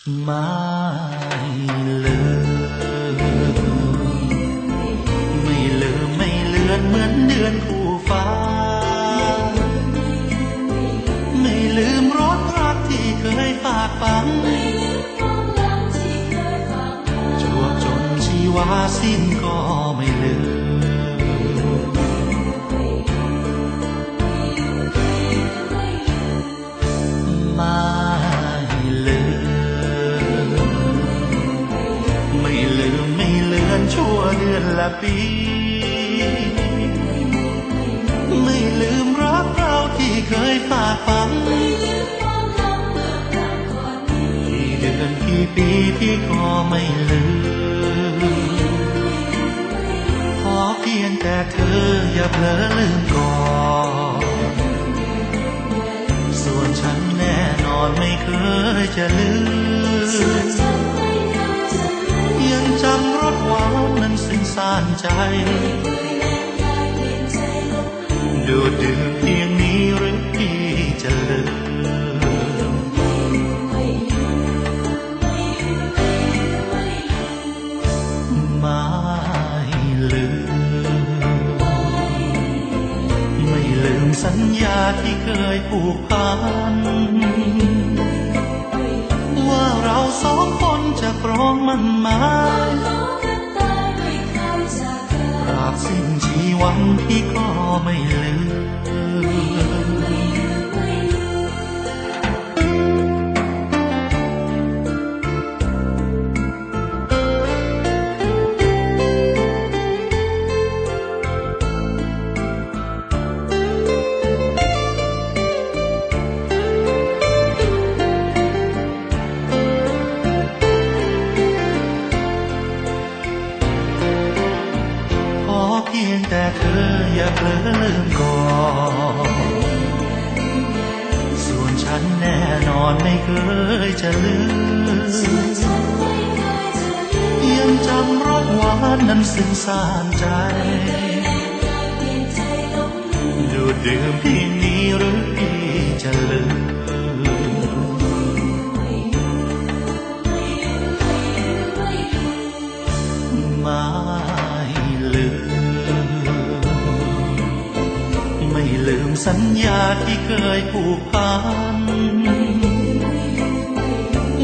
ไม่ลืมไม่ลืมไม่เลือนเหมือนเดือนคู่ฟ้า ไม่ลืมรสรักที่เคยฝากฝังจวบจนชีวาสิ้นก็ไม่ลืม เดือนละปี ไม่ลืมรักเราที่เคยฝากฝังกี่เดือนกี่ปีพี่ก็ไม่ลืม ขอเพียงแต่เธออย่าเผลอลืมก่อนส่วนฉันแน่นอนไม่เคยจะลืม ใจ ดูดื่มเพียงนี้หรือพี่จะลืมไม่ลืม ไม่ลืมสัญญาที่เคยผูกพัน ว่าเราสองคนจะครองมันมา สิ้นชีวันที่ก็ไม่ลืม อย่าเผลอลืมก่อนส่วนฉันแน่นอนไม่เคยจะลืมยังจำรสหวานนั้นซึ้งซ่านใจ ดูดดื่มเพียงนี้หรือพี่จะลืม สัญญาที่เคยผูกพัน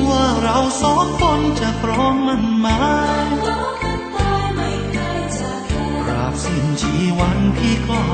ว่าเราสองคนจะครองมันมาตราบสิ้นชีวันพี่ก็